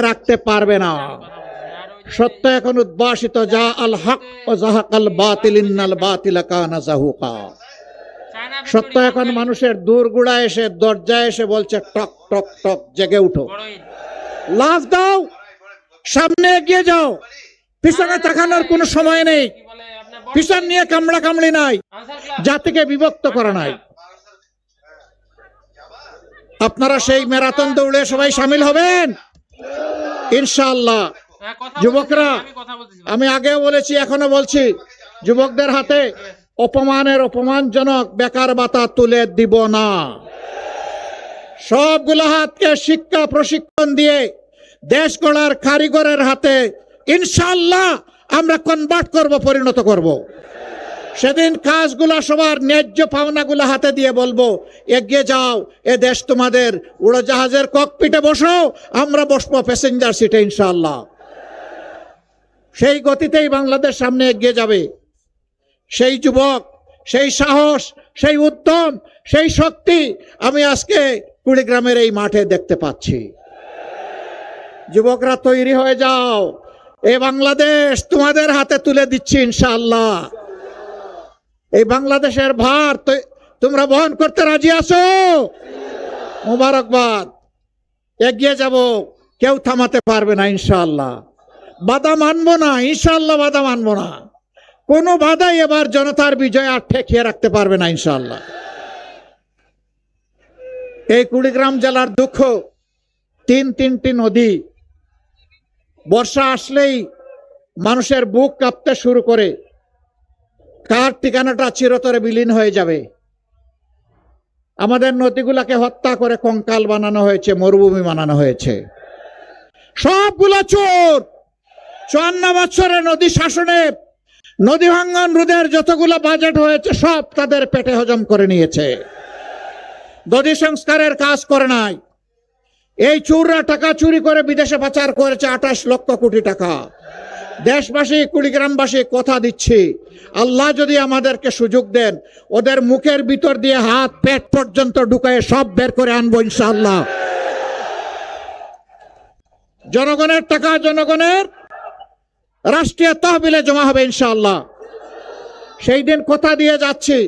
রাখতে পারবে না। সত্য এখন উদ্ভাসিত, যা আল হক ও জাহাকাল বাতিল, ইন্নাল বাতিল কানা জাহুকা সত্য এখন মানুষের দূরগুড়া এসে, দরজায় এসে বলছে, টক টক টক, জেগে উঠো। লাফ দাও, সামনে এগিয়ে যাও। পিছনে তাকানোর কোনো সময় নেই। পিছন নিয়ে কামড়া কামড়ি নাই। জাতিকে বিভক্ত করা নাই। আপনারা সেই ম্যারাথন দৌড়ে সবাই সামিল হবেন? ইনশাআল্লাহ। যুবকরা আমি আগেও বলেছি এখনও বলছি যুবকদের হাতে অপমানের অপমানজনক বেকার বাতা তুলে দিব না। সবগুলো হাতকে শিক্ষা প্রশিক্ষণ দিয়ে দেশ গড়ার কারিগরের হাতে ইনশাল্লাহ আমরা কনভার্ট করব পরিণত করব। সেদিন কাজগুলা সবার ন্যায্য পাওনাগুলো হাতে দিয়ে বলব, এগিয়ে যাও, এ দেশ তোমাদের। উড়োজাহাজের ককপিটে বসো, আমরা বসবো প্যাসেঞ্জার সিটে ইনশাল্লাহ সেই গতিতেই বাংলাদেশ সামনে এগিয়ে যাবে। সেই যুবক, সেই সাহস, সেই উদ্যম, সেই শক্তি আমি আজকে কুড়িগ্রামের এই মাঠে দেখতে পাচ্ছি। যুবকরা তৈরি হয়ে যাও, এ বাংলাদেশ তোমাদের হাতে তুলে দিচ্ছি ইনশাআল্লাহ। এই বাংলাদেশের ভার তোমরা বহন করতে রাজি আছো? মোবারকবাদ। এগিয়ে যাব, কেউ থামাতে পারবে না, ইনশাআল্লাহ। বাধা মানবো না ইনশাল্লাহ বাধা মানবো না। কোনো বাধাই এবার জনতার বিজয় আর ঠেকিয়ে রাখতে পারবে না ইনশাল্লাহ এই কুড়িগ্রাম জেলার দুঃখ, তিন তিনটি নদী। বর্ষা আসলেই মানুষের বুক কাঁপতে শুরু করে। কার ঠিকানাটা চিরতরে বিলীন হয়ে যাবে। আমাদের নদীগুলাকে হত্যা করে কঙ্কাল বানানো হয়েছে, মরুভূমি বানানো হয়েছে। সবগুলা চোর! চুয়ান্ন বছরে নদী শাসনে নদী ভাঙ্গন রোধের যতগুলো বাজেট হয়েছে, সব তাদের পেটে হজম করে নিয়েছে। নদী সংস্কারের কাজ করে নাই। এই চুররা টাকা চুরি করে বিদেশে পাচার করেছে আঠাশ লক্ষ কোটি টাকা। দেশবাসী, কুড়িগ্রামবাসী কথা দিচ্ছি। আল্লাহ যদি আমাদেরকে সুযোগ দেন, ওদের মুখের ভিতর দিয়ে হাত, পেট পর্যন্ত ঢুকায় সব বের করে আনব ইনশাআল্লাহ। জনগণের টাকা জনগণের রাষ্ট্রীয় তহবিলে জমা হবে ইনশাআল্লাহ। সেই দিন কথা দিয়ে যাচ্ছি।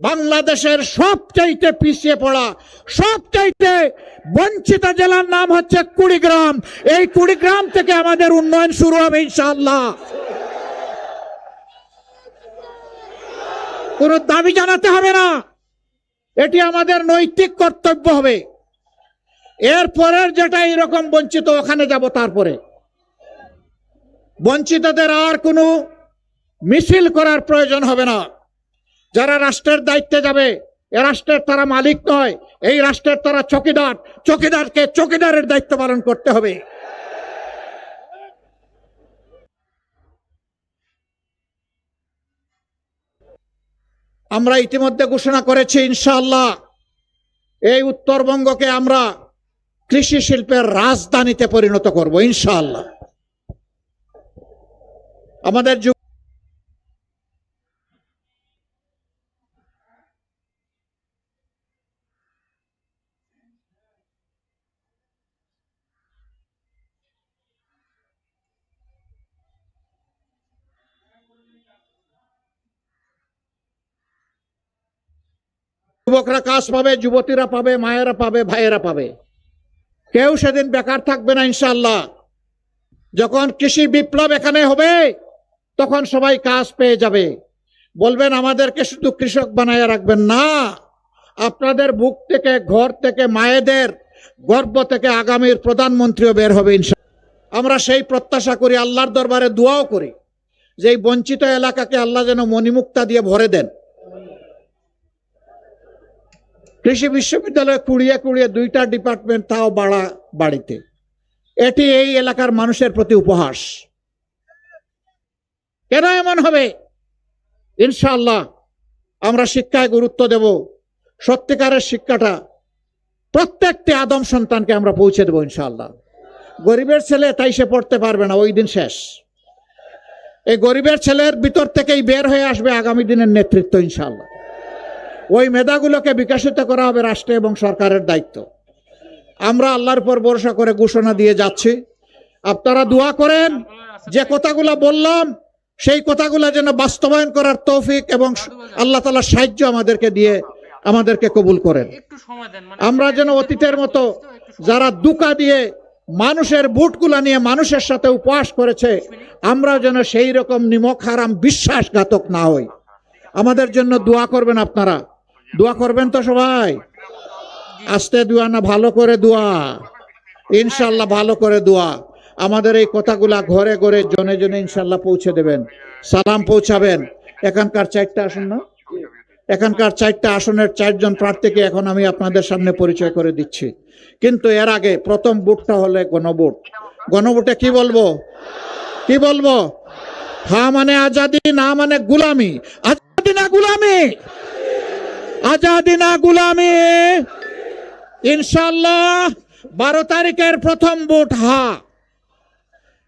বাংলাদেশের সবচাইতে পিছিয়ে পড়া, সবচাইতে বঞ্চিত জেলার নাম হচ্ছে কুড়িগ্রাম। এই কুড়িগ্রাম থেকে আমাদের উন্নয়ন শুরু হবে ইনশাআল্লাহ। কোন দাবি জানাতে হবে না। এটি আমাদের নৈতিক কর্তব্য হবে। এর পরের যেটা এরকম বঞ্চিত, ওখানে যাব তারপরে। বঞ্চিতদের আর কোনো মিছিল করার প্রয়োজন হবে না। যারা রাষ্ট্রের দায়িত্বে যাবে, এ রাষ্ট্রের তারা মালিক নয়, এই রাষ্ট্রের তারা চকিদার। চকিদারকে চকিদারের দায়িত্ব পালন করতে হবে। আমরা ইতিমধ্যে ঘোষণা করেছি, ইনশাআল্লাহ, এই উত্তরবঙ্গকে আমরা কৃষি শিল্পের রাজধানীতে পরিণত করব, ইনশাআল্লাহ। আমাদের যুবকরা কাজ পাবে, যুবতীরা পাবে, মায়েরা পাবে, ভাইয়েরা পাবে। কেউ সেদিন বেকার থাকবে না ইনশাল্লাহ যখন কৃষি বিপ্লব এখানে হবে, তখন সবাই কাজ পেয়ে যাবে। বলবেন, আমাদেরকে শুধু কৃষক বানায় রাখবেন না, আপনাদের বুক থেকে, ঘর থেকে, মায়েদের গর্ব থেকে আগামীর প্রধানমন্ত্রীও বের হবে ইনশাল্লাহ আমরা সেই প্রত্যাশা করি, আল্লাহর দরবারে দোয়াও করি, যে বঞ্চিত এলাকাকে আল্লাহ যেন মণিমুক্তা দিয়ে ভরে দেন। কৃষি বিশ্ববিদ্যালয়ে কুড়িয়ে কুড়িয়ে দুইটা ডিপার্টমেন্ট তাও বাড়া বাড়িতে। এটি এই এলাকার মানুষের প্রতি উপহাস। কেন এমন হবে? ইনশাল্লাহ আমরা শিক্ষায় গুরুত্ব দেব। সত্যিকারের শিক্ষাটা প্রত্যেকটি আদম সন্তানকে আমরা পৌঁছে দেবো ইনশাল্লাহ গরিবের ছেলে তাই সে পড়তে পারবে না, ওই দিন শেষ। এই গরিবের ছেলের ভিতর থেকেই বের হয়ে আসবে আগামী দিনের নেতৃত্ব ইনশাআল্লাহ। ওই মেধাগুলোকে বিকশিত করা হবে রাষ্ট্র এবং সরকারের দায়িত্ব। আমরা আল্লাহর পর ভরসা করে ঘোষণা দিয়ে যাচ্ছি। আপনারা দোয়া করেন, যে কথাগুলা বললাম, সেই কথাগুলো যেন বাস্তবায়ন করার তৌফিক এবং আল্লাহ তালা সাহায্য আমাদেরকে দিয়ে আমাদেরকে কবুল করেন। আমরা যেন অতীতের মতো যারা দুকা দিয়ে মানুষের বুটগুলা নিয়ে মানুষের সাথে উপহাস করেছে, আমরা যেন সেই রকম নিমক হারাম বিশ্বাসঘাতক না হই। আমাদের জন্য দোয়া করবেন আপনারা। দোয়া করবেন তো সবাই? আস্তে দোয়া না, ভালো করে দোয়া। ইনশাল্লাহ ভালো করে দোয়া। আমাদের এই কথাগুলা ঘরে ঘরে জনে জনে ইনশাল্লাহ পৌঁছে দেবেন। সালাম পৌঁছাবেন। এখানকার চারটা আসন না? এখানকার চারটা আসনের চারজন প্রার্থীকে এখন আমি আপনাদের সামনে পরিচয় করে দিচ্ছি। কিন্তু এর আগে প্রথম বুটটা হলে গণভোট। গণভোটে কি বলব? কি বলব? হা মানে আজাদি, না মানে গুলামি। আজাদি না গুলামি? আজাদি না গুলামি। ইনশাল্লাহ বারো তারিখের প্রথম ভোট হা।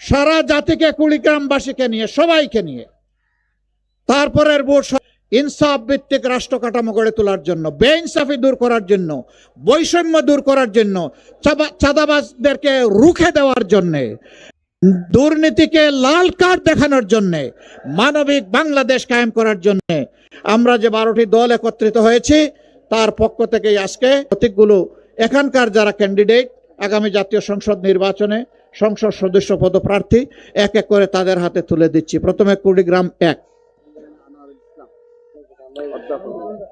সারা জাতিকে কুড়িগ্রামবাসীকে নিয়ে, সবাইকে নিয়ে। তারপরের ভোট ইনসাফ ভিত্তিক রাষ্ট্র কাঠামো গড়ে তোলার জন্য, বেইনসাফি দূর করার জন্য, বৈষম্য দূর করার জন্য চাঁদাবাজদেরকে রুখে দেওয়ার জন্যে, দুর্নীতিকে লাল কার্ড দেখানোর জন্য, মানবিক বাংলাদেশ কায়েম করার জন্য আমরা যে বারোটি দল একত্রিত হয়েছি, তার পক্ষ থেকেই আজকে প্রতীকগুলো এখানকার যারা ক্যান্ডিডেট আগামী জাতীয় সংসদ নির্বাচনে সংসদ সদস্য পদপ্রার্থী, এক এক করে তাদের হাতে তুলে দিচ্ছি। প্রথমে কুড়িগ্রাম এক।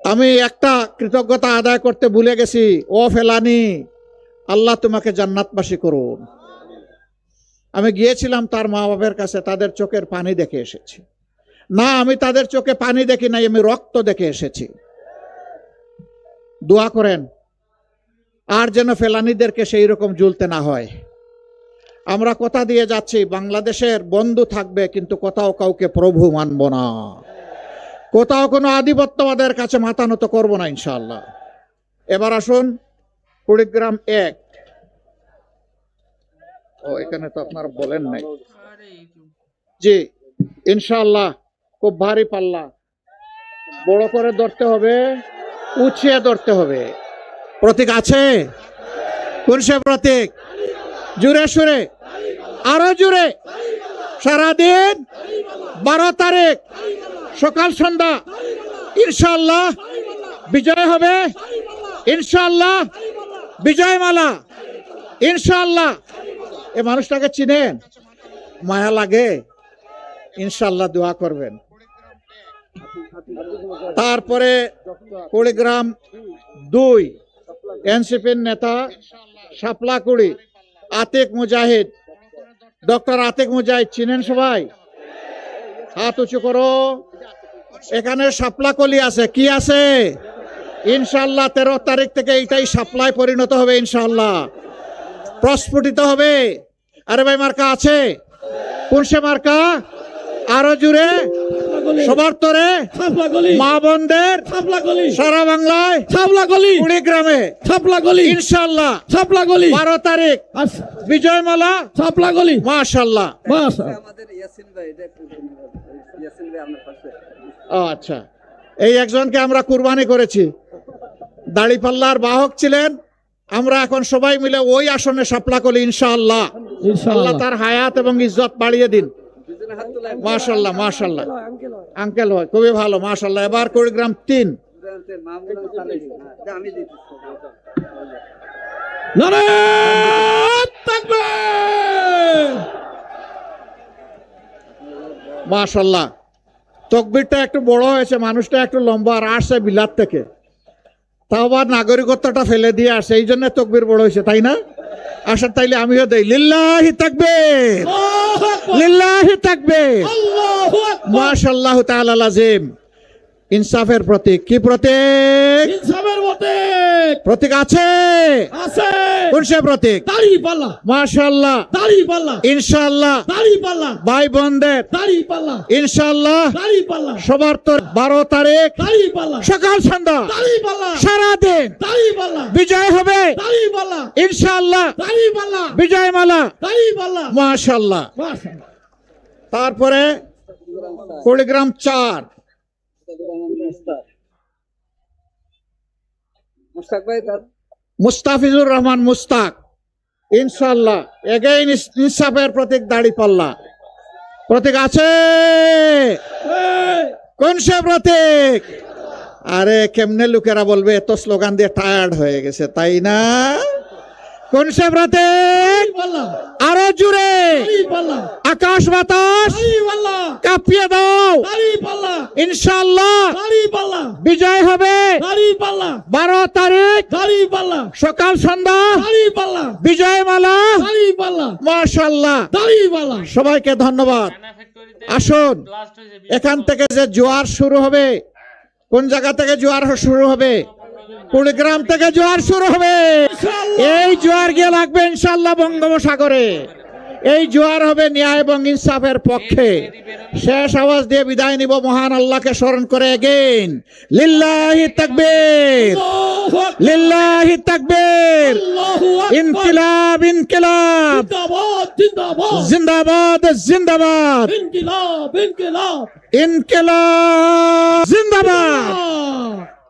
আমি একটা কৃতজ্ঞতা আদায় করতে ভুলে গেছি। ও ফেলানি, আল্লাহ তোমাকে জান্নাতবাসী করুন। আমি গিয়েছিলাম তার মা বাবার কাছে, তাদের চোখের পানি দেখে এসেছি। না আমি তাদের চোখে পানি দেখি নাই আমি রক্ত দেখে এসেছি। দোয়া করেন আর যেন ফেলানিদেরকে সেই রকম ঝুলতে না হয়। আমরা কথা দিয়ে যাচ্ছি বাংলাদেশের বন্ধু থাকবে কিন্তু কোথাও কাউকে প্রভু মানব না। কোথাও কোনো আধিপত্যবাদের কাছে মাথা নত করব না ইনশাল্লাহ এবার আসুন কুড়িগ্রাম এক। ও এখানে তো আপনারা বলেন নাই। জি ইনশাল্লাহ খুব ভারী পাল্লা। বড় করে ধরতে হবে, উঁচিয়ে ধরতে হবে। প্রতীক আছে? কোন সে প্রতীক? জুড়ে সুরে, আরও জুড়ে। সারাদিন বারো তারিখ, সকাল সন্ধ্যা ইনশাল্লাহ বিজয় হবে। ইনশাল্লাহ বিজয়মালা ইনশাল্লাহ এ মানুষটাকে চিনেন? মায়া লাগে। ইনশাল্লাহ দোয়া করবেন। তারপরে কুড়িগ্রাম দুই, এনসিপির নেতা শাপলাকুড়ি, আতিক মুজাহিদ। ডক্টর আতিক মুজাহিদ চিনেন সবাই? হাত উঁচু করো। এখানে সাপলাকলি আছে। কি আছে? ইনশাল্লাহ তেরো তারিখ থেকে এইটাই সাপ্লাই পরিণত হবে ইনশাল্লাহ প্রস্ফুটিত হবে। আরে ভাই, মার্কা আছে? কোন সে মার্কা? আরও জুড়ে সবার তরে ছাপলা গলি। মা বোনদের সারা বাংলায় ছাপলা গলি। কুড়িগ্রামে। ছাপলা গলি। ইনশাল্লাহ ছাপলা গলি। বারো তারিখ। আচ্ছা বিজয়মালা। ছাপলা গলি। মাশাল্লাহ মাশা আমাদের ইয়াসিন ভাই এটা একটু ইয়াসিন ভাই আপনার পাশে। ও আচ্ছা। এই একজনকে আমরা কুরবানি করেছি। দাড়িপাল্লার বাহক ছিলেন। আমরা এখন সবাই মিলে ওই আসনে সাপলা করি ইনশাআল্লাহ। আল্লাহ তার হায়াত এবং ইজ্জত বাড়িয়ে দিন। মাশাল্লাহ মাশাল্লাহ আঙ্কেল হয় খুবই ভালো মাশাল্লাহ এবার তিন। তাকবীর মাশাল্লাহ তকবিরটা একটু বড় হয়েছে মানুষটা একটু লম্বা আর আসছে বিলাত থেকে। তাও আবার নাগরিকত্বটা ফেলে দিয়ে আসে এই জন্য তকবির বড় হয়েছে তাই না? আসার তাইলে আমিও দেই। লিল্লাহি থাকবে লিল্লাহি তাকবীর। আল্লাহু আকবার। মাশাআল্লাহ তাআলা লাজিম ইনসাফের প্রতীক। কি প্রতীক? ইনসাফের প্রতীক। প্রতীক আছে। আছে। কোন সে প্রতীক দাড়ি মাশাআল্লাহ দাড়ি ইনশাআল্লাহ দাড়ি ভাই বোনদের দাড়ি ইনশাআল্লাহ দাড়ি সবার তো বারো তারিখ দাড়ি সকাল সন্ধ্যা দাড়ি পাল্লা সারাদিন দাড়ি বিজয় হবে ইনশাআল্লাহ পাল্লা মাশাআল্লাহ তারপরে কুড়িগ্রাম চার মুস্তাক ভাই তার মুস্তাফিজুর রহমান মুস্তাক ইনশাল্লাহ এগেইন ইনসাফের প্রতীক দাড়ি পাল্লা। প্রতীক আছে? কোন সে প্রতীক? আরে, কেমনে লোকেরা বলবে, এত স্লোগান দিয়ে টায়ার্ড হয়ে গেছে, তাই না? কোন আরও জুড়ে আকাশ বাতাস। দাড়ি কাঁপিয়ে দাও। ইনশাল্লাহ বিজয় হবে। বারো তারিখ। সকাল সন্ধ্যা। বিজয় মালা। মাশাল্লাহ সবাইকে ধন্যবাদ। আসুন। এখান থেকে যে জোয়ার শুরু হবে কোন জায়গা থেকে জোয়ার শুরু হবে? কুড়িগ্রাম থেকে জোয়ার শুরু হবে। এই জোয়ার গিয়ে লাগবে ইনশাল্লাহ বঙ্গোপসাগরে। এই জোয়ার হবে ন্যায় এবং ইনসাফের পক্ষে। শেষ আওয়াজ দিয়ে বিদায় নিব। মহান আল্লাহকে স্মরণ করে এগেন লিল্লাহি তাকবীর। লিল্লাহি তাকবীর। ইনকিলাব ইনকিলাব। জিন্দাবাদ জিন্দাবাদ। জিন্দাবাদ জিন্দাবাদ। ইনকিলাব ইনকিলাব। ইনকিলাব জিন্দাবাদ!